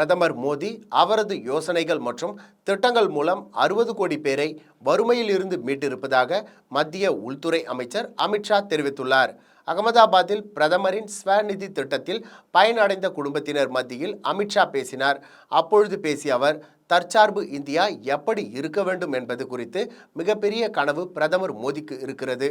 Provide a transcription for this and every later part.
பிரதமர் மோடி அவரது யோசனைகள் மற்றும் திட்டங்கள் மூலம் அறுபது கோடி பேரை வறுமையில் இருந்து மீட்டிருப்பதாக மத்திய உள்துறை அமைச்சர் அமித்ஷா தெரிவித்துள்ளார். அகமதாபாத்தில் பிரதமரின் ஸ்வநிதி திட்டத்தில் பயனடைந்த குடும்பத்தினர் மத்தியில் அமித்ஷா பேசினார். அப்பொழுது பேசிய அவர் தற்சார்பு இந்தியா எப்படி இருக்க வேண்டும் என்பது குறித்து மிகப்பெரிய கனவு பிரதமர் மோடிக்கு இருக்கிறது.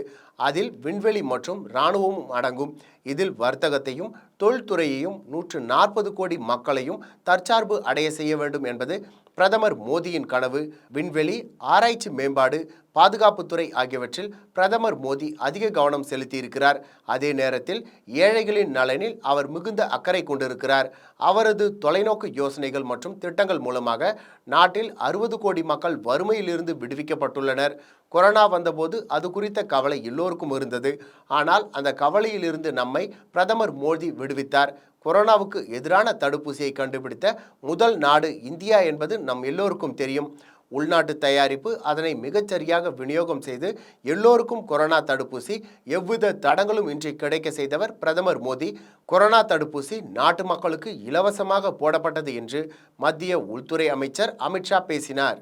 அதில் விண்வெளி மற்றும் இராணுவமும் அடங்கும். இதில் வர்த்தகத்தையும் தொழில்துறையையும் நூற்று நாற்பது கோடி மக்களையும் தற்சார்பு அடைய செய்ய வேண்டும் என்பது பிரதமர் மோடியின் கனவு விண்வெளி ஆராய்ச்சி மேம்பாடு பாதுகாப்புத்துறை ஆகியவற்றில் பிரதமர் மோடி அதிக கவனம் செலுத்தியிருக்கிறார். அதே நேரத்தில் ஏழைகளின் நலனில் அவர் மிகுந்த அக்கறை கொண்டிருக்கிறார். அவரது தொலைநோக்கு யோசனைகள் மற்றும் திட்டங்கள் மூலமாக நாட்டில் அறுபது கோடி மக்கள் வறுமையிலிருந்து விடுவிக்கப்பட்டுள்ளனர். கொரோனா வந்தபோது அது குறித்த கவலை எல்லோருக்கும் இருந்தது. ஆனால் அந்த கவலையிலிருந்து நம்மை பிரதமர் மோடி விடுவித்தார். கொரோனாவுக்கு எதிரான தடுப்பூசியை கண்டுபிடித்த முதல் நாடு இந்தியா என்பது நம் எல்லோருக்கும் தெரியும். உள்நாட்டு தயாரிப்பு அதனை மிகச்சரியாக விநியோகம் செய்து எல்லோருக்கும் கொரோனா தடுப்பூசி எவ்வித தடங்களும் இன்றி கிடைக்க செய்தவர் பிரதமர் மோடி. கொரோனா தடுப்பூசி நாட்டு மக்களுக்கு இலவசமாக போடப்பட்டது என்று மத்திய உள்துறை அமைச்சர் அமித்ஷா பேசினார்.